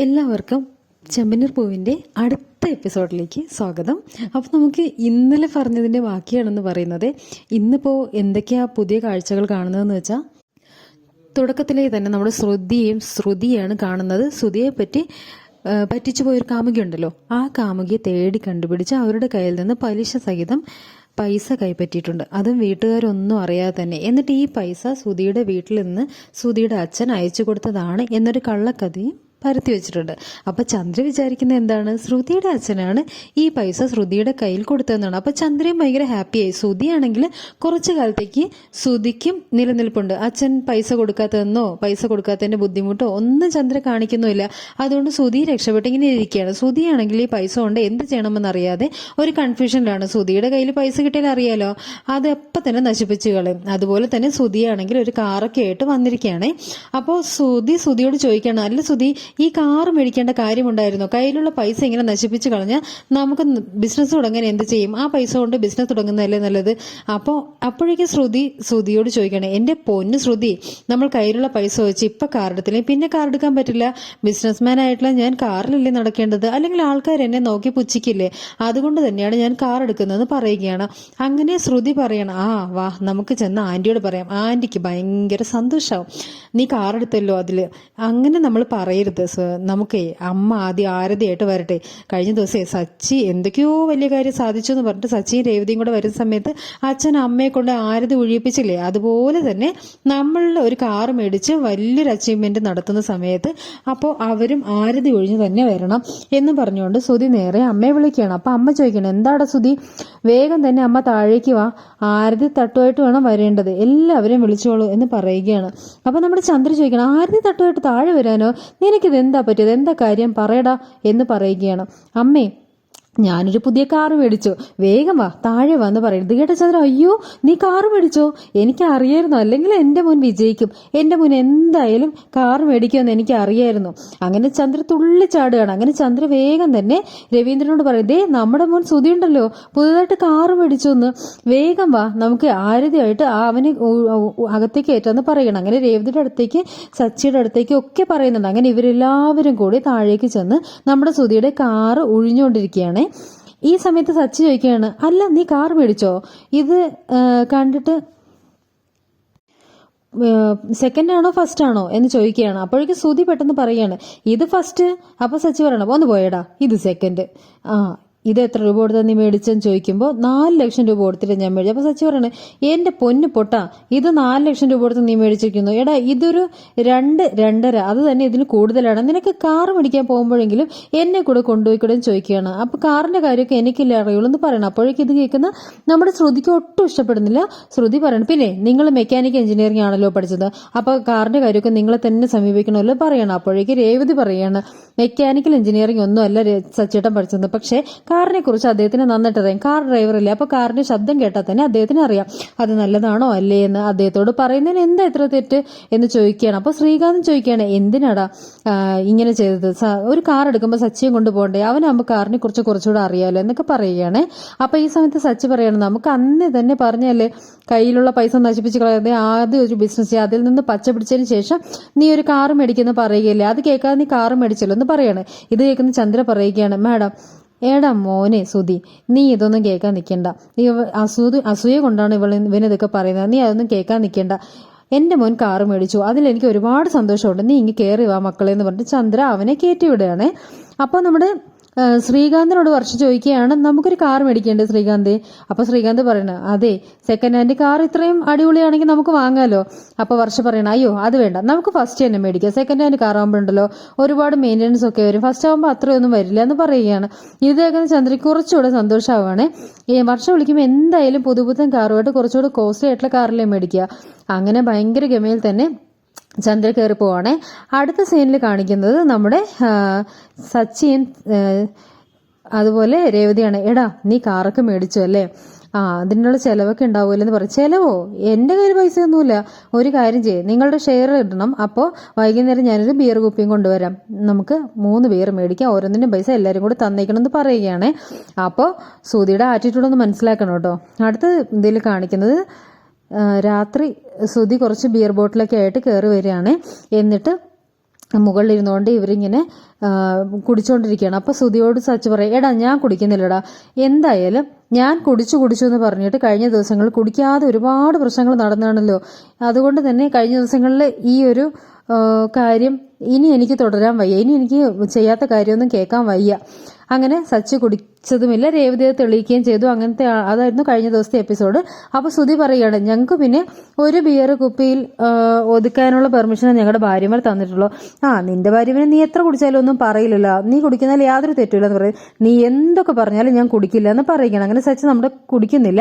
എല്ലാവർക്കും ചെമ്പനീർ പൂവിന്റെ അടുത്ത എപ്പിസോഡിലേക്ക് സ്വാഗതം. അപ്പോൾ നമുക്ക് ഇന്നലെ പറഞ്ഞതിന്റെ ബാക്കിയാണെന്ന് പറയുന്നത് ഇന്നിപ്പോൾ എന്തൊക്കെയാ പുതിയ കാഴ്ചകൾ കാണുന്നതെന്ന് വെച്ചാൽ തുടക്കത്തിലേ തന്നെ നമ്മുടെ ശ്രുതിയും ശ്രുതിയാണ് കാണുന്നത്. ശ്രുതിയെ പറ്റി പറ്റിച്ചു പോയൊരു കാമുകി ഉണ്ടല്ലോ ആ കാമുകിയെ തേടി കണ്ടുപിടിച്ച് അവരുടെ കയ്യിൽ നിന്ന് പലിശ സഹിതം പൈസ കൈപ്പറ്റിയിട്ടുണ്ട്. അതും വീട്ടുകാരൊന്നും അറിയാതെ തന്നെ. എന്നിട്ട് ഈ പൈസ സുധിയുടെ വീട്ടിൽ നിന്ന് സുധിയുടെ അച്ഛൻ അയച്ചു കൊടുത്തതാണ് എന്നൊരു കള്ളക്കഥയും പരത്തി വെച്ചിട്ടുണ്ട്. അപ്പൊ ചന്ദ്ര വിചാരിക്കുന്നത് എന്താണ്? ശ്രുതിയുടെ അച്ഛനാണ് ഈ പൈസ ശ്രുതിയുടെ കയ്യിൽ കൊടുത്തതെന്നാണ്. അപ്പൊ ചന്ദ്രയും ഭയങ്കര ഹാപ്പിയായി ശ്രുതിയാണെങ്കിൽ കുറച്ചു കാലത്തേക്ക് ശ്രുതിക്കും നിലനിൽപ്പുണ്ട്. അച്ഛൻ പൈസ കൊടുക്കാത്തതെന്നോ പൈസ കൊടുക്കാത്തതിന്റെ ബുദ്ധിമുട്ടോ ഒന്നും ചന്ദ്ര കാണിക്കുന്നുമില്ല. അതുകൊണ്ട് ശ്രുതി രക്ഷപ്പെട്ട് ഇങ്ങനെ ഇരിക്കുകയാണ്. ശ്രുതിയാണെങ്കിൽ ഈ പൈസ കൊണ്ട് എന്ത് ചെയ്യണമെന്ന് അറിയാതെ ഒരു കൺഫ്യൂഷനിലാണ് ശ്രുതിയുടെ കയ്യിൽ പൈസ കിട്ടിയാൽ അറിയാലോ. അത് എപ്പോൾ തന്നെ നശിപ്പിച്ചു കളയും. അതുപോലെ തന്നെ ശ്രുതിയാണെങ്കിൽ ഒരു കാറൊക്കെ ആയിട്ട് വന്നിരിക്കുകയാണ്. അപ്പോൾ ശ്രുതി ശ്രുതിയോട് ചോദിക്കണം അല്ല ശ്രുതി ഈ കാറ് മേടിക്കേണ്ട കാര്യമുണ്ടായിരുന്നു. കയ്യിലുള്ള പൈസ ഇങ്ങനെ നശിപ്പിച്ച് കളഞ്ഞ് നമുക്ക് ബിസിനസ് തുടങ്ങാൻ എന്ത് ചെയ്യും? ആ പൈസ കൊണ്ട് ബിസിനസ് തുടങ്ങുന്നതല്ലേ നല്ലത്? അപ്പോൾ അപ്പോഴേക്കും ശ്രുതി ശ്രുതിയോട് ചോദിക്കണേ എന്റെ പൊന്ന് ശ്രുതി നമ്മൾ കയ്യിലുള്ള പൈസ വെച്ച് ഇപ്പം കാർ എടുത്തില്ലേ? പിന്നെ കാർ എടുക്കാൻ പറ്റില്ല. ബിസിനസ്മാൻ ആയിട്ടുള്ള ഞാൻ കാറിലല്ലേ നടക്കേണ്ടത്? അല്ലെങ്കിൽ ആൾക്കാർ എന്നെ നോക്കി പുച്ഛിക്കില്ലേ? അതുകൊണ്ട് തന്നെയാണ് ഞാൻ കാർ എടുക്കുന്നതെന്ന് പറയുകയാണ്. അങ്ങനെ ശ്രുതി പറയണം ആ വാ നമുക്ക് ചെന്ന് ആന്റിയോട് പറയാം. ആന്റിക്ക് ഭയങ്കര സന്തോഷമാവും നീ കാർ എടുത്തല്ലോ അതിൽ അങ്ങനെ നമ്മൾ പറയരുത്. സ- നമുക്ക് അമ്മ ആദ്യം ആരതിയായിട്ട് വരട്ടെ. കഴിഞ്ഞ ദിവസം സച്ചി എന്തൊക്കെയോ വലിയ കാര്യം സാധിച്ചു എന്ന് പറഞ്ഞിട്ട് സച്ചിയും രേവതിയും കൂടെ വരുന്ന സമയത്ത് അച്ഛൻ അമ്മയെ കൊണ്ട് ആരതി ഒഴിയിപ്പിച്ചില്ലേ? അതുപോലെ തന്നെ നമ്മളുടെ ഒരു കാർ മേടിച്ച് വലിയൊരു അച്ചീവ്മെന്റ് നടത്തുന്ന സമയത്ത് അപ്പോൾ അവരും ആരതി ഒഴിഞ്ഞു തന്നെ വരണം എന്ന് പറഞ്ഞുകൊണ്ട് സുധി നേരെ അമ്മയെ വിളിക്കുകയാണ്. അപ്പൊ അമ്മ ചോദിക്കണം എന്താടാ സുധി? വേഗം തന്നെ അമ്മ താഴേക്ക് വാ. ആരതി തട്ടുമായിട്ട് വേണം വരേണ്ടത്. എല്ലാവരെയും വിളിച്ചോളൂ എന്ന് പറയുകയാണ്. അപ്പൊ നമ്മുടെ ചന്ദ്ര ചോദിക്കണം ആരതി തട്ടുമായിട്ട് താഴെ വരാനോ? നിനക്കിത് എന്താ പറ്റിയത്? എന്താ കാര്യം? പറയടാ എന്ന് പറയുകയാണ്. അമ്മേ ഞാനൊരു പുതിയ കാർ മേടിച്ചു. വേഗം വാ താഴെ വന്ന് പറയും ചന്ദ്ര. അയ്യോ നീ കാർ മേടിച്ചോ? എനിക്ക് അറിയായിരുന്നു അല്ലെങ്കിൽ എന്റെ മുൻ വിജയിക്കും. എന്റെ മുൻ എന്തായാലും കാർ മേടിക്കുമെന്ന് എനിക്ക് അറിയായിരുന്നു അങ്ങനെ ചന്ദ്ര തുള്ളിച്ചാടുകയാണ് അങ്ങനെ ചന്ദ്ര വേഗം തന്നെ രവീന്ദ്രനോട് പറയും ദേ നമ്മുടെ മുൻ ഉണ്ടല്ലോ പുതുതായിട്ട് കാർ മേടിച്ചു എന്ന്. വേഗം വാ നമുക്ക് ആരതിയായിട്ട് അവന് അകത്തേക്ക് ഏറ്റെന്ന് പറയണം. അങ്ങനെ രേവതിയുടെ അടുത്തേക്ക് സച്ചിയുടെ അടുത്തേക്ക് ഒക്കെ പറയുന്നുണ്ട്. അങ്ങനെ ഇവരെല്ലാവരും കൂടി താഴേക്ക് ചെന്ന് നമ്മുടെ സുധിയുടെ കാറ് ഒഴിഞ്ഞുകൊണ്ടിരിക്കുകയാണ് ഈ സമയത്ത് സച്ചി ചോദിക്കുകയാണ് അല്ല നീ കാർ മേടിച്ചോ? ഇത് കണ്ടിട്ട് സെക്കൻഡ് ആണോ ഫസ്റ്റ് ആണോ? എന്ന് ചോദിക്കുകയാണ്. അപ്പോഴേക്കും സുതി പെട്ടെന്ന് പറയാണ് ഇത് ഫസ്റ്റ് അപ്പൊ സച്ചി പറയണം ഒന്ന് പോയടാ ഇത് സെക്കൻഡ് ആ ഇത് എത്ര രൂപ കൊടുത്താൽ നീ മേടിച്ചെന്ന് ചോദിക്കുമ്പോൾ നാല് ലക്ഷം രൂപ കൊടുത്തിട്ട് ഞാൻ മേടിച്ചു. അപ്പൊ സച്ചി പറയണേ എന്റെ പൊന്ന് പൊട്ട ഇത് നാല് ലക്ഷം രൂപ കൊടുത്ത് നീ മേടിച്ചിരിക്കുന്നു. എടാ ഇതൊരു രണ്ട് രണ്ടര അത് തന്നെ ഇതിന് കൂടുതലാണ്. നിനക്ക് കാർ മേടിക്കാൻ പോകുമ്പോഴെങ്കിലും എന്നെ കൂടെ കൊണ്ടുപോയിക്കൂടെ ചോദിക്കുകയാണ്. അപ്പൊ കാറിന്റെ കാര്യമൊക്കെ എനിക്കില്ല അറിയുള്ളൂ എന്ന് പറയണം. അപ്പോഴേക്കും ഇത് കേൾക്കുന്ന നമ്മുടെ ശ്രുതിക്ക് ഒട്ടും ഇഷ്ടപ്പെടുന്നില്ല. ശ്രുതി പറയണം പിന്നെ നിങ്ങൾ മെക്കാനിക് എഞ്ചിനീയറിംഗ് ആണല്ലോ പഠിച്ചത്. അപ്പൊ കാറിന്റെ കാര്യമൊക്കെ നിങ്ങളെ തന്നെ സമീപിക്കണമല്ലോ പറയണം. അപ്പോഴേക്ക് രേവതി പറയാണ് മെക്കാനിക്കൽ എഞ്ചിനീയറിംഗ് ഒന്നും അല്ല സച്ചേട്ടൻ പഠിച്ചത്. പക്ഷേ കാറിനെ കുറിച്ച് അദ്ദേഹത്തിന് നന്നായിട്ട് കാർ ഡ്രൈവർ അല്ലേ അപ്പൊ കാറിന്റെ ശബ്ദം കേട്ടാൽ തന്നെ അദ്ദേഹത്തിന് അറിയാം. അത് നല്ലതാണോ അല്ലേ എന്ന് അദ്ദേഹത്തോട് പറയുന്നതിന് എന്താ ഇത്ര തെറ്റ് എന്ന് ചോദിക്കുകയാണ്. അപ്പൊ ശ്രീകാന്ത് ചോദിക്കുകയാണ് എന്തിനാടാ ഇങ്ങനെ ചെയ്തത്? ഒരു കാർ എടുക്കുമ്പോൾ സച്ചിയും കൊണ്ടുപോകണ്ടേ? അവനാകുമ്പോൾ കാറിനെ കുറിച്ച് കുറച്ചുകൂടെ അറിയാമല്ലോ എന്നൊക്കെ പറയുകയാണ്. അപ്പൊ ഈ സമയത്ത് സച്ചി പറയാണ് നമുക്ക് അന്ന് തന്നെ പറഞ്ഞല്ലേ കയ്യിലുള്ള പൈസ നശിപ്പിച്ച് കളയാതെ ആദ്യം ഒരു ബിസിനസ് അതിൽ നിന്ന് പച്ച പിടിച്ചതിന് ശേഷം നീ ഒരു കാർ മേടിക്കുന്ന പറയുകയല്ലേ? അത് കേൾക്കാതെ നീ കാർ മേടിച്ചല്ലോ എന്ന് പറയാണ്. ഇത് കേൾക്കുന്ന ചന്ദ്ര പറയുകയാണ് മാഡം ഏടാ മോനെ സുധി നീ ഇതൊന്നും കേൾക്കാൻ നിൽക്കണ്ട നീ അസൂത് അസൂയ കൊണ്ടാണ് ഇവൾ ഇവനിതൊക്കെ പറയുന്നത്. നീ അതൊന്നും കേൾക്കാൻ നിൽക്കണ്ട എന്റെ മോൻ കാറ് മേടിച്ചു. അതിൽ എനിക്ക് ഒരുപാട് സന്തോഷമുണ്ട്. നീ ഇങ്ങ് കയറി വാ മക്കളെ എന്ന് പറഞ്ഞിട്ട് ചന്ദ്ര അവനെ കയറ്റി വിടുകയാണ്. അപ്പോൾ നമ്മുടെ ശ്രീകാന്തിനോട് വർഷം ചോദിക്കുകയാണ് നമുക്കൊരു കാർ മേടിക്കേണ്ടത് ശ്രീകാന്ത്? അപ്പൊ ശ്രീകാന്ത് പറയണ അതെ സെക്കൻഡ് ഹാൻഡ് കാർ ഇത്രയും അടിപൊളിയാണെങ്കിൽ നമുക്ക് വാങ്ങാലോ. അപ്പൊ വർഷ പറയണ അയ്യോ അത് വേണ്ട നമുക്ക് ഫസ്റ്റ് തന്നെ മേടിക്കാം. സെക്കൻഡ് ഹാൻഡ് കാർ ആകുമ്പോഴുണ്ടല്ലോ ഒരുപാട് മെയിന്റനൻസ് ഒക്കെ വരും. ഫസ്റ്റ് ആകുമ്പോൾ അത്രയൊന്നും വരില്ല എന്ന് പറയുകയാണ്. ഇത് കേൾക്കുന്ന ചന്ദ്രി കുറച്ചുകൂടെ സന്തോഷമാവാണ് ഈ വർഷം വിളിക്കുമ്പോൾ എന്തായാലും പുതുപുത്തൻ കാറുമായിട്ട് കുറച്ചുകൂടെ കോസ്റ്റ്ലി ആയിട്ടുള്ള കാറിലേ മേടിക്കുക. അങ്ങനെ ഭയങ്കര ഗമയിൽ തന്നെ ചന്ദ്ര കയറി പോവാണ്. അടുത്ത സീനിൽ കാണിക്കുന്നത് നമ്മുടെ സച്ചിൻ അതുപോലെ രേവതിയാണ്. എടാ നീ കാറൊക്കെ മേടിച്ചു അല്ലേ? ആ അതിനുള്ള ചിലവൊക്കെ ഉണ്ടാവുമല്ലോ എന്ന് പറയും. ചിലവോ? എന്റെ കയ്യിൽ പൈസ ഒന്നുമില്ല ഒരു കാര്യം ചെയ്യേ. നിങ്ങളുടെ ഷെയർ ഇടണം. അപ്പോൾ വൈകുന്നേരം ഞാനൊരു ബിയർ കുപ്പിയും കൊണ്ടുവരാം. നമുക്ക് മൂന്ന് ബിയർ മേടിക്കാം. ഓരോന്നിനും പൈസ എല്ലാവരും കൂടി തന്നേക്കണം എന്ന് പറയുകയാണ്. അപ്പോൾ സൂതിയുടെ ആറ്റിറ്റ്യൂഡ് ഒന്ന് മനസ്സിലാക്കണം കേട്ടോ. അടുത്ത ഇതിൽ കാണിക്കുന്നത് രാത്രി ശ്രുതി കുറച്ച് ബിയർ ബോട്ടിലൊക്കെ ആയിട്ട് കയറി വരികയാണ്. എന്നിട്ട് മുകളിലിരുന്നുകൊണ്ട് ഇവരിങ്ങനെ കുടിച്ചുകൊണ്ടിരിക്കുകയാണ് അപ്പോൾ സുതിയോട് സച്ച് പറയും എടാ ഞാൻ കുടിക്കുന്നില്ലടാ. എന്തായാലും ഞാൻ കുടിച്ചു കുടിച്ചു എന്ന് പറഞ്ഞിട്ട് കഴിഞ്ഞ ദിവസങ്ങളിൽ കുടിക്കാതെ ഒരുപാട് പ്രശ്നങ്ങൾ നടന്നാണല്ലോ. അതുകൊണ്ട് തന്നെ കഴിഞ്ഞ ദിവസങ്ങളിൽ ഈ ഒരു കാര്യം ഇനി എനിക്ക് തുടരാൻ വയ്യ. ഇനി എനിക്ക് ചെയ്യാത്ത കാര്യമൊന്നും കേൾക്കാൻ വയ്യ. അങ്ങനെ സച്ച് കുടിച്ചതുമില്ല രേവതിയെ തെളിയിക്കുകയും ചെയ്തു. അങ്ങനത്തെ അതായിരുന്നു കഴിഞ്ഞ ദിവസത്തെ എപ്പിസോഡ്. അപ്പോൾ സുധി പറയുകയാണ് ഞങ്ങൾക്ക് പിന്നെ ഒരു ബിയർ കുപ്പിയിൽ ഒതുക്കാനുള്ള പെർമിഷൻ ഞങ്ങളുടെ ഭാര്യമാർ തന്നിട്ടുള്ളൂ ആ നിന്റെ ഭാര്യമാരെ നീ എത്ര കുടിച്ചാലും ഒന്നും പറയില്ലല്ലോ. നീ കുടിക്കുന്നതിൽ യാതൊരു തെറ്റില്ല എന്ന് പറയും. നീ എന്തൊക്കെ പറഞ്ഞാലും ഞാൻ കുടിക്കില്ല എന്ന് പറയുകയാണ് അങ്ങനെ സച്ച് നമ്മുടെ കുടിക്കുന്നില്ല.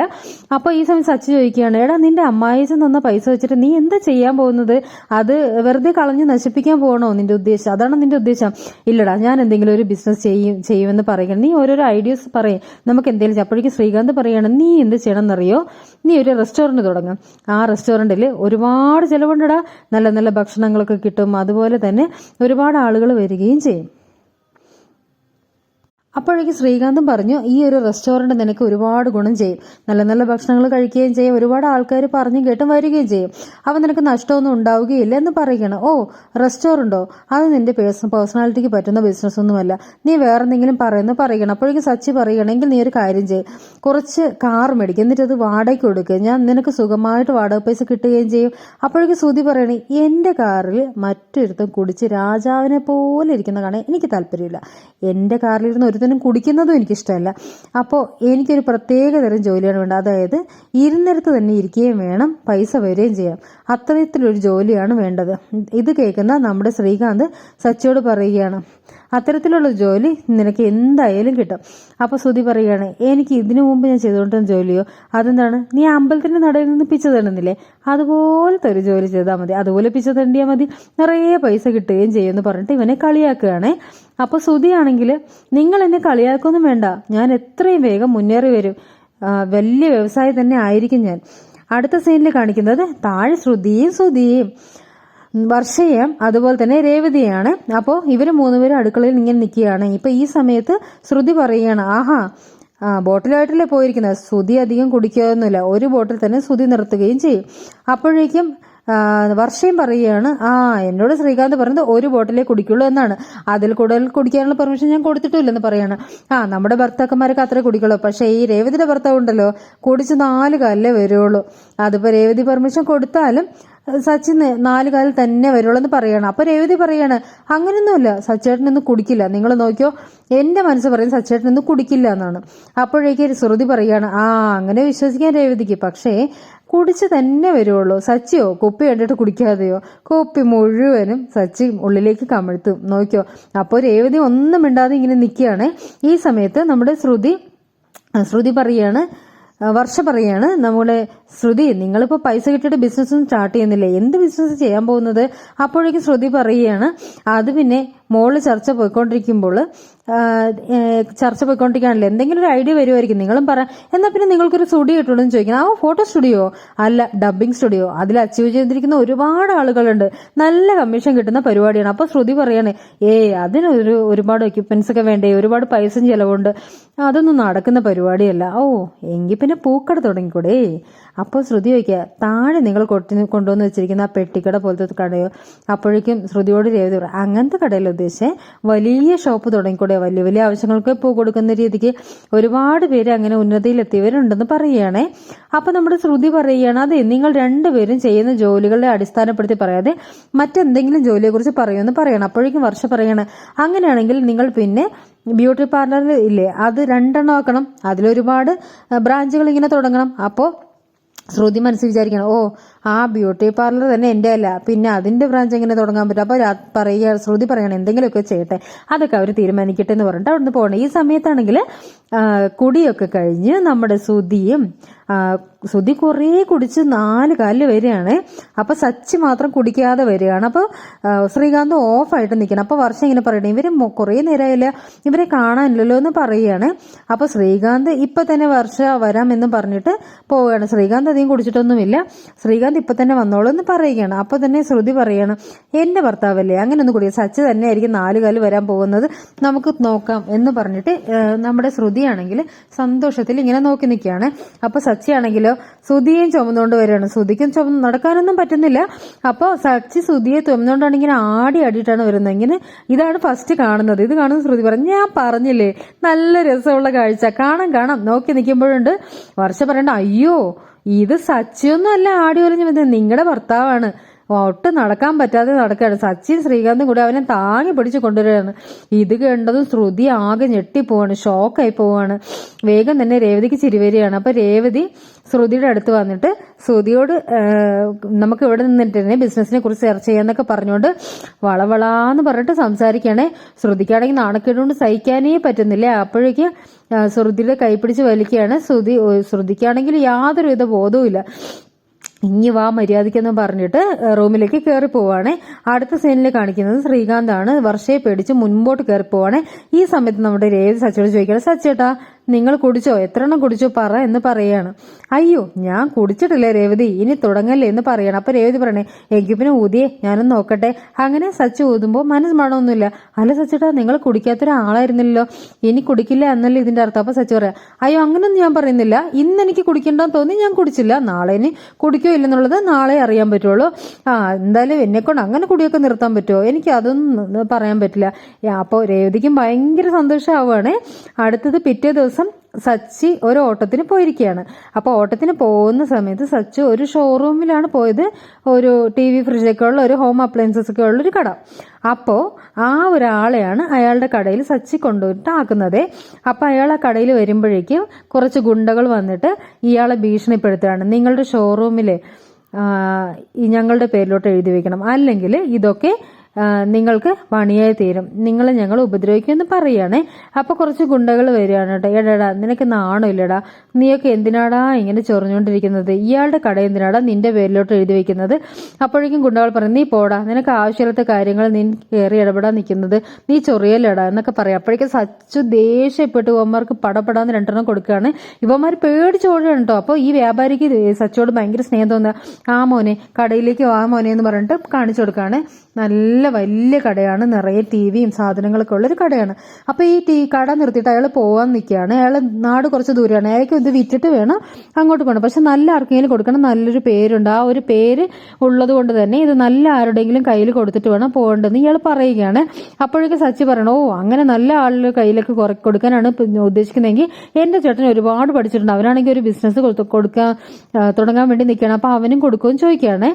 അപ്പോൾ ഈ സമയം സച്ച് ചോദിക്കുകയാണ് എടാ നിന്റെ അമ്മായിച്ചൻ തന്ന പൈസ വെച്ചിട്ട് നീ എന്താ ചെയ്യാൻ പോകുന്നത്? അത് വെറുതെ കളഞ്ഞ് നശിപ്പിക്കാൻ പോകണോ നിന്റെ ഉദ്ദേശം? അതാണ് നിന്റെ ഉദ്ദേശം. ഇല്ലടാ ഞാൻ എന്തെങ്കിലും ഒരു ബിസിനസ് ചെയ്യും ചെയ്യുമെന്ന് പറയുകയാണ് നീ ഓരോരോ ഐഡിയാസ് പറയും. നമുക്ക് എന്തെങ്കിലും. അപ്പോഴേക്കും ശ്രീകാന്ത് പറയാണ് നീ എന്ത് ചെയ്യണം എന്നറിയോ നീ ഒരു റെസ്റ്റോറന്റ് തുടങ്ങും. ആ റെസ്റ്റോറന്റിൽ ഒരുപാട് ചിലവുണ്ടടാ. നല്ല നല്ല ഭക്ഷണങ്ങളൊക്കെ കിട്ടും. അതുപോലെ തന്നെ ഒരുപാട് ആളുകൾ വരികയും ചെയ്യും. അപ്പോഴേക്ക് ശ്രീകാന്തും പറഞ്ഞു ഈ ഒരു റെസ്റ്റോറന്റ് നിനക്ക് ഒരുപാട് ഗുണം ചെയ്യും. നല്ല നല്ല ഭക്ഷണങ്ങൾ കഴിക്കുകയും ചെയ്യും. ഒരുപാട് ആൾക്കാർ പറഞ്ഞു കേട്ടും വരികയും ചെയ്യും. അവ നിനക്ക് നഷ്ടമൊന്നും ഉണ്ടാവുകയില്ല എന്ന് പറയുകയാണ്. ഓ റെസ്റ്റോറന്റോ അത് നിന്റെ പേഴ്സണാലിറ്റിക്ക് പറ്റുന്ന ബിസിനസ് ഒന്നുമല്ല. നീ വേറെ എന്തെങ്കിലും പറയുന്നു പറയണം അപ്പോഴേക്കും സച്ചി പറയുകയാണെങ്കിൽ നീ ഒരു കാര്യം ചെയ്യും. കുറച്ച് കാർ മേടിക്കും. എന്നിട്ട് അത് വാടകയ്ക്ക് കൊടുക്കുക ഞാൻ നിനക്ക് സുഖമായിട്ട് വാടക പൈസ കിട്ടുകയും ചെയ്യും. അപ്പോഴേക്കും സുതി പറയണേ എന്റെ കാറിൽ മറ്റൊരുത്തം കുടിച്ച് രാജാവിനെ പോലെ ഇരിക്കുന്ന കാണാൻ എനിക്ക് താല്പര്യമില്ല. എന്റെ കാറിലിരുന്ന് ഒരുത്തനും കുടിക്കുന്നതും എനിക്കിഷ്ടമല്ല. അപ്പോൾ എനിക്കൊരു പ്രത്യേക തരം ജോലിയാണ് വേണ്ടത്. അതായത് ഇരുന്നിടത്ത് തന്നെ ഇരിക്കുകയും വേണം പൈസ വരികയും ചെയ്യാം. അത്തരത്തിലൊരു ജോലിയാണ് വേണ്ടത്. ഇത് കേൾക്കുന്ന നമ്മുടെ ശ്രീകാന്ത് സച്ചിയോട് പറയുകയാണ്. അത്തരത്തിലുള്ള ജോലി നിനക്ക് എന്തായാലും കിട്ടും. അപ്പോൾ ശ്രുതി പറയുകയാണ് എനിക്ക് ഇതിനു മുമ്പ് ഞാൻ ചെയ്തുകൊണ്ടിരുന്ന ജോലിയോ അതെന്താണ്? നീ അമ്പലത്തിന്റെ നടയിൽ നിന്ന് പിച്ച തണ്ടുന്നില്ലേ അതുപോലത്തെ ഒരു ജോലി ചെയ്താൽ മതി. അതുപോലെ പിച്ച തണ്ടിയാൽ മതി. നിറയെ പൈസ കിട്ടുകയും ചെയ്യുമെന്ന് പറഞ്ഞിട്ട് ഇവനെ കളിയാക്കുകയാണേ. അപ്പോൾ ശ്രുതിയാണെങ്കിൽ നിങ്ങൾ എന്നെ കളിയാക്കൊന്നും വേണ്ട. ഞാൻ എത്രയും വേഗം മുന്നേറി വരും. വലിയ വ്യവസായി തന്നെ ആയിരിക്കും ഞാൻ. അടുത്ത സീനിൽ കാണിക്കുന്നത് താഴെ ശ്രുതിയും ശ്രുതിയും. വർഷയും അതുപോലെ തന്നെ രേവതിയാണ്. അപ്പോൾ ഇവർ മൂന്നുപേരും അടുക്കളയിൽ ഇങ്ങനെ നിൽക്കുകയാണ്. ഇപ്പൊ ഈ സമയത്ത് ശ്രുതി പറയുകയാണ് ആഹാ ആ ബോട്ടിലായിട്ടല്ലേ പോയിരിക്കുന്നത്? ശ്രുതി അധികം കുടിക്കുകയൊന്നുമില്ല ഒരു ബോട്ടിൽ തന്നെ ശ്രുതി നിർത്തുകയും ചെയ്യും. അപ്പോഴേക്കും വർഷയും പറയുകയാണ് ആ എന്നോട് ശ്രീകാന്ത് പറഞ്ഞത് ഒരു ബോട്ടിലേ കുടിക്കുള്ളൂ എന്നാണ്. അതിൽ കൂടുതൽ കുടിക്കാനുള്ള പെർമിഷൻ ഞാൻ കൊടുത്തിട്ടില്ലെന്ന് പറയാണ്. ആ നമ്മുടെ ഭർത്താക്കന്മാരൊക്കെ അത്രേ കുടിക്കുള്ളൂ. പക്ഷേ ഈ രേവതിയുടെ ഭർത്താവ് ഉണ്ടല്ലോ കുടിച്ച് നാല് കാലിലേ വരുള്ളൂ. അതിപ്പോൾ രേവതി പെർമിഷൻ കൊടുത്താലും സച്ചിൻ നാല് കാലിൽ തന്നെ വരുള്ളൂ എന്ന് പറയണം. അപ്പൊ രേവതി പറയാണ് അങ്ങനെയൊന്നുമില്ല സച്ചേട്ടൻ ഇന്ന് കുടിക്കില്ല. നിങ്ങൾ നോക്കിയോ എന്റെ മനസ്സ് പറയും സച്ചേട്ടൻ ഇന്ന് കുടിക്കില്ല എന്നാണ്. അപ്പോഴേക്ക് ശ്രുതി പറയാണ് ആ അങ്ങനെ വിശ്വസിക്കാൻ രേവതിക്ക്. പക്ഷേ കുടിച്ച് തന്നെ വരുവുള്ളൂ സച്ചിയോ കുപ്പി കണ്ടിട്ട് കുടിക്കാതെയോ? കുപ്പി മുഴുവനും സച്ചി ഉള്ളിലേക്ക് കമിഴ്ത്തും. നോക്കിയോ അപ്പോൾ രേവതി ഒന്നും മിണ്ടാതെ ഇങ്ങനെ നിൽക്കുകയാണ്. ഈ സമയത്ത് നമ്മുടെ ശ്രുതി ശ്രുതി പറയാണ് വർഷ പറയാണ് നമ്മുടെ ശ്രുതി നിങ്ങളിപ്പോൾ പൈസ കിട്ടിയിട്ട് ബിസിനസ് സ്റ്റാർട്ട് ചെയ്യുന്നില്ലേ? എന്ത് ബിസിനസ് ചെയ്യാൻ പോകുന്നത്? അപ്പോഴേക്കും ശ്രുതി പറയുകയാണ് അത് പിന്നെ മോൾ ചർച്ച പോയിക്കൊണ്ടിരിക്കുമ്പോൾ ചർച്ച പോയിക്കൊണ്ടിരിക്കുകയാണല്ലോ. എന്തെങ്കിലും ഒരു ഐഡിയ വരുമായിരിക്കും നിങ്ങളും പറ എന്നാൽ പിന്നെ നിങ്ങൾക്കൊരു സ്റ്റുഡിയോ ഇട്ടുണ്ടെന്ന് ചോദിക്കണം. ആ ഫോട്ടോ സ്റ്റുഡിയോ? അല്ല ഡബിംഗ് സ്റ്റുഡിയോ. അതിൽ അച്ചീവ് ചെയ്തിരിക്കുന്ന ഒരുപാട് ആളുകളുണ്ട്. നല്ല കമ്മീഷൻ കിട്ടുന്ന പരിപാടിയാണ്. അപ്പോൾ ശ്രുതി പറയാണ് ഏ അതിനൊരു ഒരുപാട് എക്യുപ്മെന്റ്സ് ഒക്കെ വേണ്ടേ? ഒരുപാട് പൈസയും ചിലവുണ്ട്. അതൊന്നും നടക്കുന്ന പരിപാടിയല്ല. ഓ എങ്കിൽ പിന്നെ പൂക്കട തുടങ്ങിക്കൂടെ? അപ്പോൾ ശ്രുതി ചോദിക്കുക താഴെ നിങ്ങൾ കൊട്ടി കൊണ്ടുവന്ന് വെച്ചിരിക്കുന്ന ആ പെട്ടിക്കട പോലത്തെ കടയോ? അപ്പോഴേക്കും ശ്രുതിയോട് രേവതി പറയും അങ്ങനത്തെ കടയല്ല ഉദ്ദേശിച്ചേ വലിയ ഷോപ്പ് തുടങ്ങിക്കൂടെ. വലിയ വലിയ ആവശ്യങ്ങൾക്ക് പൂ കൊടുക്കുന്ന രീതിക്ക് ഒരുപാട് പേര് അങ്ങനെ ഉന്നതിയിലെത്തിയവരുണ്ടെന്ന് പറയുകയാണേ. അപ്പൊ നമ്മുടെ ശ്രുതി പറയുകയാണ് അതെ നിങ്ങൾ രണ്ടുപേരും ചെയ്യുന്ന ജോലികളെ അടിസ്ഥാനപ്പെടുത്തി പറയാതെ മറ്റെന്തെങ്കിലും ജോലിയെക്കുറിച്ച് പറയുമെന്ന് പറയണം. അപ്പോഴേക്കും വർഷ പറയാണ് അങ്ങനെയാണെങ്കിൽ നിങ്ങൾ പിന്നെ ബ്യൂട്ടി പാർലർ ഇല്ലേ? അത് രണ്ടെണ്ണം ആക്കണം. അതിലൊരുപാട് ബ്രാഞ്ചുകൾ ഇങ്ങനെ തുടങ്ങണം. അപ്പോൾ ശ്രുതി മനസ്സിൽ വിചാരിക്കണം ഓ ആ ബ്യൂട്ടി പാർലർ തന്നെ എന്റെ അല്ല പിന്നെ അതിന്റെ ബ്രാഞ്ച് എങ്ങനെ തുടങ്ങാൻ പറ്റും? അപ്പോൾ പറയുക ശ്രുതി പറയണം എന്തെങ്കിലുമൊക്കെ ചെയ്യട്ടെ അതൊക്കെ അവർ തീരുമാനിക്കട്ടെ എന്ന് പറഞ്ഞിട്ട് അവിടുന്ന് പോകണം. ഈ സമയത്താണെങ്കിൽ കുടിയൊക്കെ കഴിഞ്ഞ് നമ്മുടെ സുതിയും സുതി ശ്രുതി കുറേ കുടിച്ച് നാല് കാലിൽ വരികയാണ്. അപ്പോൾ സച്ചി മാത്രം കുടിക്കാതെ വരികയാണ്. അപ്പോൾ ശ്രീകാന്ത് ഓഫായിട്ട് നിൽക്കണം. അപ്പോൾ വർഷം ഇങ്ങനെ പറയണേ ഇവർ കുറേ നേരമായില്ല ഇവരെ കാണാനില്ലല്ലോ എന്ന് പറയുകയാണ്. അപ്പോൾ ശ്രീകാന്ത് ഇപ്പം തന്നെ വർഷ വരാമെന്ന് പറഞ്ഞിട്ട് പോവുകയാണ്. ശ്രീകാന്ത് അധികം കുടിച്ചിട്ടൊന്നുമില്ല. ശ്രീകാന്ത് ഇപ്പം തന്നെ വന്നോളൂ എന്ന് പറയുകയാണ്. അപ്പോൾ തന്നെ ശ്രുതി പറയാണ് എന്റെ ഭർത്താവല്ലേ അങ്ങനെ ഒന്ന് കുടിക്കുക സച്ചി തന്നെ ആയിരിക്കും നാല് കാൽ വരാൻ പോകുന്നത്. നമുക്ക് നോക്കാം എന്ന് പറഞ്ഞിട്ട് നമ്മുടെ നമ്മുടെ ശ്രുതിയാണെങ്കിൽ സന്തോഷത്തിൽ ഇങ്ങനെ നോക്കി നിൽക്കുകയാണ്. സച്ചി സച്ചിയാണെങ്കിലോ സുധിയെയും ചുമന്നുകൊണ്ട് വരികയാണ്. ശ്രുതിക്കും ചുമന്ന് നടക്കാനൊന്നും പറ്റുന്നില്ല. അപ്പോൾ സച്ചി ശ്രുതിയെ ചുമന്നുകൊണ്ടാണ് ഇങ്ങനെ ആടി ആടിയിട്ടാണ് വരുന്നത് ഇങ്ങനെ ഇതാണ് ഫസ്റ്റ് കാണുന്നത്. ഇത് കാണുന്ന ശ്രുതി പറഞ്ഞു ഞാൻ പറഞ്ഞില്ലേ നല്ല രസമുള്ള കാഴ്ച. കാണാം കാണാം. നോക്കി നിൽക്കുമ്പോഴുണ്ട്. വർഷ പറയണ്ട അയ്യോ ഇത് സച്ചിയൊന്നും അല്ല ആടി ഒലിഞ്ഞു നിങ്ങളുടെ ഭർത്താവാണ്. ഒട്ടും നടക്കാൻ പറ്റാതെ നടക്കുകയാണ്. സച്ചിൻ ശ്രീകാന്തും കൂടി അവനെ താങ്ങി പിടിച്ച് കൊണ്ടുവരികയാണ്. ഇത് കണ്ടതും ശ്രുതി ആകെ ഞെട്ടിപ്പോവാണ് ഷോക്കായി പോവാണ്. വേഗം തന്നെ രേവതിക്ക് ചിരിവരികയാണ് അപ്പൊ രേവതി ശ്രുതിയുടെ അടുത്ത് വന്നിട്ട് ശ്രുതിയോട് നമുക്ക് ഇവിടെ നിന്നിട്ട് തന്നെ ബിസിനസിനെ കുറിച്ച് ചർച്ച ചെയ്യാന്നൊക്കെ പറഞ്ഞുകൊണ്ട് വളവളാന്ന് പറഞ്ഞിട്ട് സംസാരിക്കുകയാണെ. ശ്രുതിക്കാണെങ്കിൽ നാണക്കേടുകൊണ്ട് സഹിക്കാനേ പറ്റുന്നില്ല. അപ്പോഴേക്ക് ശ്രുതിയുടെ കൈപ്പിടിച്ച് വലിക്കുകയാണ്. ശ്രുതി ശ്രുതിക്കാണെങ്കിൽ യാതൊരുവിധ ബോധവും ഇല്ല ഇനി വാ മര്യാദയ്ക്കെന്ന് പറഞ്ഞിട്ട് റൂമിലേക്ക് കയറി പോവാണ്. അടുത്ത സീനിൽ കാണിക്കുന്നത് ശ്രീകാന്താണ്. വർഷയെ പേടിച്ച് മുൻപോട്ട് കയറി പോവാണ്. ഈ സമയത്ത് നമ്മുടെ രേവതി സച്ചോട് ചോദിക്കണം സച്ചേട്ടാ നിങ്ങൾ കുടിച്ചോ? എത്രണ്ണം കുടിച്ചോ? പറ എന്ന് പറയാണ്. അയ്യോ ഞാൻ കുടിച്ചിട്ടില്ല രേവതി? ഇനി തുടങ്ങല്ലേ എന്ന് പറയണം. അപ്പൊ രേവതി പറയണേ എങ്കിൽ പിന്നെ ഊതിയേ ഞാനൊന്ന് നോക്കട്ടെ. അങ്ങനെ സച്ച് ഊതുമ്പോൾ മനസ്സ് മണമൊന്നുമില്ല. അല്ല സച്ചിട്ടാ നിങ്ങൾ കുടിക്കാത്തൊരാളായിരുന്നില്ലല്ലോ ഇനി കുടിക്കില്ല എന്നല്ലേ ഇതിന്റെ അർത്ഥം. അപ്പൊ സച്ച് പറയാം അയ്യോ അങ്ങനൊന്നും ഞാൻ പറയുന്നില്ല. ഇന്ന് എനിക്ക് കുടിക്കണ്ടെന്ന് തോന്നി ഞാൻ കുടിച്ചില്ല. നാളെ ഇനി കുടിക്കോ ഇല്ലെന്നുള്ളത് നാളെ അറിയാൻ പറ്റുള്ളൂ. ആ എന്തായാലും എന്നെ കൊണ്ട് അങ്ങനെ കുടിയൊക്കെ നിർത്താൻ പറ്റുമോ? എനിക്ക് അതൊന്നും പറയാൻ പറ്റില്ല. അപ്പോൾ രേവതിക്കും ഭയങ്കര സന്തോഷമാവുകയാണ്. അടുത്തത് പിറ്റേ ദിവസം സച്ചി ഒരു ഓട്ടത്തിന് പോയിരിക്കുകയാണ്. അപ്പോൾ ഓട്ടത്തിന് പോകുന്ന സമയത്ത് സച്ചു ഒരു ഷോറൂമിലാണ് പോയത്. ഒരു ടി വി ഫ്രിഡ്ജൊക്കെ ഉള്ള ഒരു ഹോം അപ്ലയൻസസ് ഒക്കെ ഉള്ള ഒരു കട. അപ്പോൾ ആ ഒരാളെയാണ് അയാളുടെ കടയിൽ സച്ചി കൊണ്ടുപോയിട്ട് ആക്കുന്നത് അപ്പോൾ അയാൾ ആ കടയിൽ വരുമ്പോഴേക്കും കുറച്ച് ഗുണ്ടകൾ വന്നിട്ട് ഇയാളെ ഭീഷണിപ്പെടുത്തുകയാണ്. നിങ്ങളുടെ ഷോറൂമിലെ ഞങ്ങളുടെ പേരിലോട്ട് എഴുതി വെക്കണം. അല്ലെങ്കിൽ ഇതൊക്കെ നിങ്ങൾക്ക് പണിയായി തീരും. നിങ്ങൾ ഞങ്ങൾ ഉപദ്രവിക്കുമെന്ന് പറയുകയാണേ അപ്പൊ കുറച്ച് ഗുണ്ടകൾ വരികയാണ് കേട്ടോ. എടാടാ നിനക്ക് നാണോ ഇല്ലടാ. നീയൊക്കെ എന്തിനാടാ ഇങ്ങനെ ചൊറിഞ്ഞുകൊണ്ടിരിക്കുന്നത്? ഇയാളുടെ കട എന്തിനാടാ നിന്റെ പേരിലോട്ട് എഴുതി വെക്കുന്നത്? അപ്പോഴേക്കും ഗുണ്ടകൾ പറയും നീ പോടാ. നിനക്ക് ആവശ്യമില്ലാത്ത കാര്യങ്ങൾ നീ കയറി ഇടപെടാൻ നിൽക്കുന്നത് നീ ചൊറിയല്ലടാ എന്നൊക്കെ പറയും. അപ്പോഴേക്കും സച്ചു ദേഷ്യപ്പെട്ട് ഇവന്മാർക്ക് പടപെടാന്ന് രണ്ടെണ്ണം കൊടുക്കുകയാണ്. ഇവന്മാർ പേടിച്ചോടുകയാണ് കേട്ടോ. അപ്പോൾ ഈ വ്യാപാരിക്ക് സച്ചോട് ഭയങ്കര സ്നേഹം തോന്നുക. ആ മോനെ കടയിലേക്ക് ആ മോനെ എന്ന് പറഞ്ഞിട്ട് കാണിച്ചു കൊടുക്കുകയാണ്. നല്ല വലിയ കടയാണ്. നിറയെ ടി വിയും സാധനങ്ങളൊക്കെ ഉള്ളൊരു കടയാണ്. അപ്പോൾ ഈ ടീ കട നിർത്തിയിട്ട് അയാൾ പോകാൻ നിൽക്കുകയാണ്. അയാൾ നാട് കുറച്ച് ദൂരെയാണ്. അയാൾക്ക് ഇത് വിറ്റിട്ട് വേണം അങ്ങോട്ട് പോകണം പക്ഷെ നല്ല ആർക്കെങ്കിലും കൊടുക്കണം നല്ലൊരു പേരുണ്ട്. ആ ഒരു പേര് ഉള്ളത് കൊണ്ട് തന്നെ ഇത് നല്ല ആരുടെങ്കിലും കയ്യിൽ കൊടുത്തിട്ട് വേണം പോകേണ്ടതെന്ന് ഇയാൾ പറയുകയാണ്. അപ്പോഴേക്കും സച്ചി പറയണം ഓ അങ്ങനെ നല്ല ആളുടെ കയ്യിലൊക്കെ കൊടുക്കാനാണ് ഉദ്ദേശിക്കുന്നതെങ്കിൽ എന്റെ ചേട്ടൻ ഒരുപാട് പഠിച്ചിട്ടുണ്ട്. അവനാണെങ്കിൽ ഒരു ബിസിനസ് കൊടുക്കാൻ തുടങ്ങാൻ വേണ്ടി നിൽക്കുകയാണ്. അപ്പോൾ അവനും കൊടുക്കുമെന്ന് ചോദിക്കുകയാണ്.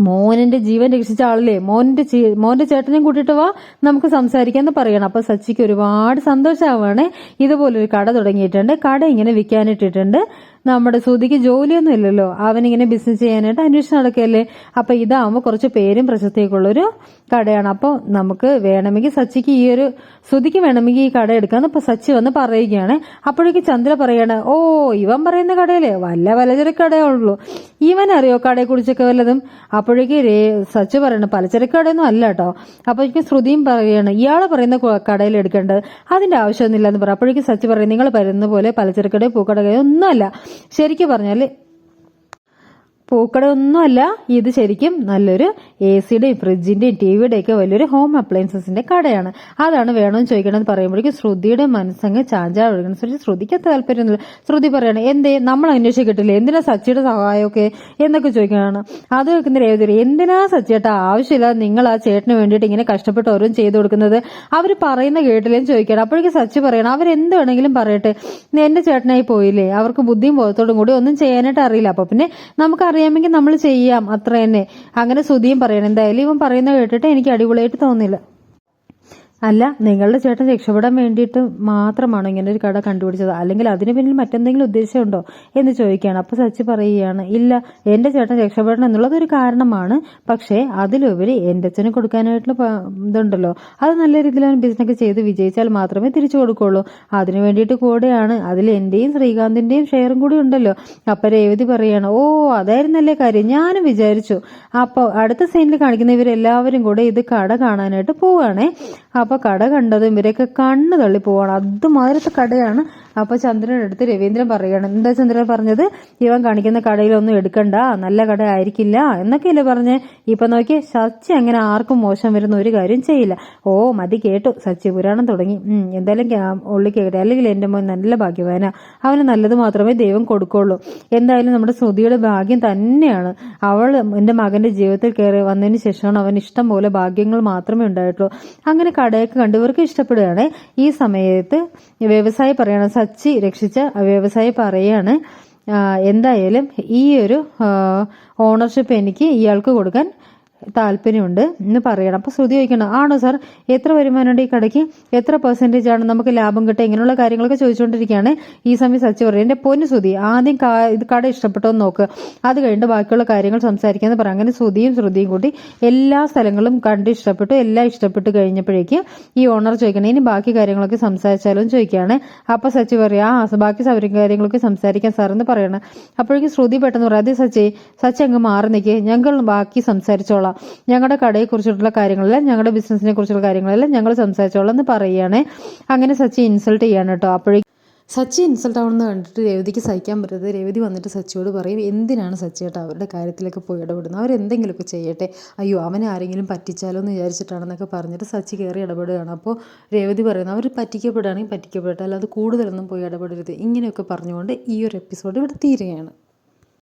മോനിന്റെ ജീവൻ രക്ഷിച്ച ആളല്ലേ? മോന്റെ ചീ- മോന്റെ ചേട്ടനെയും കൂട്ടിയിട്ട് വാ നമുക്ക് സംസാരിക്കാന്ന് പറയണം. അപ്പൊ സച്ചിക്ക് ഒരുപാട് സന്തോഷമാവാണ് ഇതുപോലൊരു കട തുടങ്ങിയിട്ടുണ്ട്. കട ഇങ്ങനെ വിൽക്കാനിട്ടിട്ടുണ്ട്. നമ്മുടെ സുധിക്ക് ജോലിയൊന്നും ഇല്ലല്ലോ. അവനിങ്ങനെ ബിസിനസ് ചെയ്യാനായിട്ട് അന്വേഷണം നടക്കുകയല്ലേ? അപ്പൊ ഇതാവുമ്പോൾ കുറച്ച് പേരും പ്രശസ്തിയൊക്കെ ഉള്ളൊരു കടയാണ്. അപ്പോൾ നമുക്ക് വേണമെങ്കിൽ സച്ചിക്ക് ഈ ഒരു സുധിക്ക് വേണമെങ്കിൽ ഈ കട എടുക്കാന്ന് ഇപ്പൊ സച്ചി വന്ന് പറയുകയാണ്. അപ്പോഴേക്ക് ചന്ദ്ര പറയാണ് ഓ ഇവൻ പറയുന്ന കടയല്ലേ? വല്ല പലചരക്ക് കടയുള്ളൂ ഇവൻ അറിയോ കടയെ കുറിച്ചൊക്കെ വല്ലതും? അപ്പോഴേക്ക് രേ സച്ചു പറയണം പലചരക്ക് കടയൊന്നും അല്ല കേട്ടോ അപ്പോഴേക്കും ശ്രുതിയും പറയാണ് ഇയാൾ പറയുന്ന കടയിൽ എടുക്കേണ്ടത് അതിന്റെ ആവശ്യമൊന്നുമില്ല എന്ന് പറയും അപ്പോഴേക്കും സച്ചു പറയും നിങ്ങൾ പറയുന്ന പോലെ പലചരക്ക് കടയോ പൂക്കടകയോ ഒന്നും ഒന്നുമല്ല. ശരിക്കും പറഞ്ഞാൽ പൂക്കടയൊന്നുമല്ല. ഇത് ശരിക്കും നല്ലൊരു എ സിയുടെയും ഫ്രിഡ്ജിന്റെയും ടി വിയുടെ ഒക്കെ വലിയൊരു ഹോം അപ്ലയൻസസിന്റെ കടയാണ്. അതാണ് വേണമെന്ന് ചോദിക്കണമെന്ന് പറയുമ്പോഴേക്കും ശ്രുതിയുടെ മനസ്സങ്ങ് ചാഞ്ചാ ഒഴുകുന്ന ശ്രുതി ശ്രുതിക്ക് താല്പര്യമൊന്നുമില്ല. ശ്രുതി പറയാണ് എന്തേ നമ്മൾ അന്വേഷിക്കട്ടില്ലേ എന്തിനാ സച്ചിയുടെ സഹായമൊക്കെ? എന്നൊക്കെ ചോദിക്കുകയാണ്. അത് വെക്കുന്ന രേവതി എന്തിനാ സച്ചിയേട്ട? ആവശ്യമില്ല നിങ്ങൾ ആ ചേട്ടന് വേണ്ടിയിട്ട് ഇങ്ങനെ കഷ്ടപ്പെട്ട് ഓരോ ചെയ്തു കൊടുക്കുന്നത്. അവർ പറയുന്ന കേട്ടില്ലേന്ന് ചോദിക്കണം അപ്പോഴേക്കും സച്ചി പറയണം അവരെന്ത് വേണമെങ്കിലും പറയട്ടെ. എന്റെ ചേട്ടനായി പോയില്ലേ? അവർക്ക് ബുദ്ധിയും ബോധത്തോടും കൂടി ഒന്നും ചെയ്യാനായിട്ട് അറിയില്ല. അപ്പൊ പിന്നെ നമുക്ക് അറിയാമെങ്കിൽ നമ്മൾ ചെയ്യാം. അത്ര തന്നെ അങ്ങനെ സുധിയും പറയണം. എന്തായാലും ഇവൻ പറയുന്നത് കേട്ടിട്ട് എനിക്ക് അടിപൊളിയായിട്ട് തോന്നില്ല. അല്ല നിങ്ങളുടെ ചേട്ടൻ രക്ഷപ്പെടാൻ വേണ്ടിയിട്ട് മാത്രമാണോ ഇങ്ങനെ ഒരു കട കണ്ടുപിടിച്ചത്? അല്ലെങ്കിൽ അതിന് പിന്നിൽ മറ്റെന്തെങ്കിലും ഉദ്ദേശമുണ്ടോ എന്ന് ചോദിക്കുകയാണ്. അപ്പൊ സച്ചി പറയുകയാണ് ഇല്ല എന്റെ ചേട്ടൻ രക്ഷപ്പെടണം എന്നുള്ളത് ഒരു കാരണമാണ്. പക്ഷേ അതിലുപരി എന്റെ അച്ഛന് കൊടുക്കാനായിട്ടുള്ള ഇതുണ്ടല്ലോ. അത് നല്ല രീതിയിൽ അവൻ ബിസിനസ് ചെയ്ത് വിജയിച്ചാൽ മാത്രമേ തിരിച്ചു കൊടുക്കുള്ളൂ. അതിനു വേണ്ടിയിട്ട് കൂടെയാണ്. അതിൽ എന്റെയും ശ്രീകാന്തിന്റെയും ഷെയറും കൂടി ഉണ്ടല്ലോ. അപ്പൊ രേവതി പറയാണ് ഓ അതായിരുന്നല്ലേ കാര്യം. ഞാനും വിചാരിച്ചു. അപ്പൊ അടുത്ത സീനിൽ കാണിക്കുന്ന ഇവരെല്ലാവരും കൂടെ ഇത് കട കാണാനായിട്ട് പോവുകയാണേ. അപ്പൊ കട കണ്ടതും ഇവരെയൊക്കെ കണ്ണ് തള്ളി പോവാണ്. അതുമാതിരത്തെ കടയാണ് അപ്പോൾ ചന്ദ്രനെടുത്ത് രവീന്ദ്രൻ പറയുകയാണ് എന്താ ചന്ദ്രൻ പറഞ്ഞത്? ഇവൻ കാണിക്കുന്ന കടയിലൊന്നും എടുക്കണ്ട നല്ല കട ആയിരിക്കില്ല എന്നൊക്കെയല്ലേ പറഞ്ഞ്. ഇപ്പൊ നോക്കി സച്ചി അങ്ങനെ ആർക്കും മോശം വരുന്ന ഒരു കാര്യം ചെയ്യില്ല. ഓ മതി കേട്ടു. സച്ചി പുരാണം തുടങ്ങി. എന്തായാലും ഉള്ളി കേട്ടെ അല്ലെങ്കിൽ എന്റെ മോൻ നല്ല ഭാഗ്യവാന. അവന് നല്ലത് മാത്രമേ ദൈവം കൊടുക്കുള്ളൂ. എന്തായാലും നമ്മുടെ ശ്രുതിയുടെ ഭാഗ്യം തന്നെയാണ്. അവൾ എന്റെ മകന്റെ ജീവിതത്തിൽ കയറി വന്നതിന് ശേഷമാണ് അവൻ ഇഷ്ടം പോലെ ഭാഗ്യങ്ങൾ മാത്രമേ ഉണ്ടായിട്ടുള്ളൂ. അങ്ങനെ കടയൊക്കെ കണ്ടു. ഇവർക്ക് ഇഷ്ടപ്പെടുകയാണ് ഈ സമയത്ത് വ്യവസായി പറയണം സച്ചി രക്ഷിച്ച വ്യവസായി പറയാണ് എന്തായാലും ഈ ഒരു ഓണർഷിപ്പ് എനിക്ക് ഇയാൾക്ക് കൊടുക്കാൻ താല്പര്യമുണ്ട് എന്ന് പറയണം. അപ്പോൾ ശ്രുതി ചോദിക്കണം ആണോ സാർ? എത്ര വരുമാനമുണ്ട് ഈ കടയ്ക്ക്? എത്ര പെർസെന്റേജ് ആണ് നമുക്ക് ലാഭം കിട്ടുക? ഇങ്ങനെയുള്ള കാര്യങ്ങളൊക്കെ ചോദിച്ചുകൊണ്ടിരിക്കുകയാണ് ഈ സമയം സച്ചി പറയും എന്റെ പൊന്നു ശ്രുതി ആദ്യം ഇത് കട ഇഷ്ടപ്പെട്ടോ എന്ന് നോക്ക്. അത് കഴിഞ്ഞിട്ട് ബാക്കിയുള്ള കാര്യങ്ങൾ സംസാരിക്കാമെന്ന് പറയാം അങ്ങനെ ശ്രുതിയും ശ്രുതിയും കൂടി എല്ലാ സ്ഥലങ്ങളും കണ്ട് ഇഷ്ടപ്പെട്ടു എല്ലാം ഇഷ്ടപ്പെട്ട് കഴിഞ്ഞപ്പോഴേക്ക് ഈ ഓണർ ചോദിക്കണം ഇനി ബാക്കി കാര്യങ്ങളൊക്കെ സംസാരിച്ചാലും? ചോദിക്കുകയാണ്. അപ്പോൾ സച്ചി പറയാ ആ ബാക്കി കാര്യങ്ങളൊക്കെ സംസാരിക്കാൻ സാറെന്ന് പറയണം. അപ്പോഴേക്കും ശ്രുതി പെട്ടെന്ന് പറയാം അതെ സച്ചേ സച്ചി അങ്ങ് മാറി നിൽക്കുക ഞങ്ങൾ ബാക്കി സംസാരിച്ചോളാം. ഞങ്ങളുടെ കടയെ കുറിച്ചിട്ടുള്ള കാര്യങ്ങളെല്ലാം ഞങ്ങളുടെ ബിസിനസിനെ കുറിച്ചുള്ള കാര്യങ്ങളെല്ലാം ഞങ്ങൾ സംസാരിച്ചോളാം എന്ന് പറയുകയാണ്. അങ്ങനെ സച്ചി ഇൻസൾട്ട് ചെയ്യാണ് കേട്ടോ. അപ്പോഴേക്കും സച്ചി ഇൻസൾട്ട് ആവണമെന്ന് കണ്ടിട്ട് രേവതിക്ക് സഹിക്കാൻ പറ്റാതെ രേവതി വന്നിട്ട് സച്ചിയോട് പറയും എന്തിനാണ് സച്ചിയേട്ടാ അവരുടെ കാര്യത്തിലൊക്കെ പോയി ഇടപെടുന്നത്? അവരെന്തെങ്കിലുമൊക്കെ ചെയ്യട്ടെ? അയ്യോ അവനെ ആരെങ്കിലും പറ്റിച്ചാലോ എന്ന് വിചാരിച്ചിട്ടാണെന്നൊക്കെ പറഞ്ഞിട്ട് സച്ചി കയറി ഇടപെടുകയാണ്. അപ്പോൾ രേവതി പറയുന്നത് അവർ പറ്റിക്കപ്പെടുകയാണെങ്കിൽ പറ്റിക്കപ്പെടട്ടെ അല്ലാതെ കൂടുതലൊന്നും പോയി ഇടപെടരുത്. ഇങ്ങനെയൊക്കെ പറഞ്ഞുകൊണ്ട് ഈ ഒരു എപ്പിസോഡ് ഇവിടെ തീരുകയാണ്.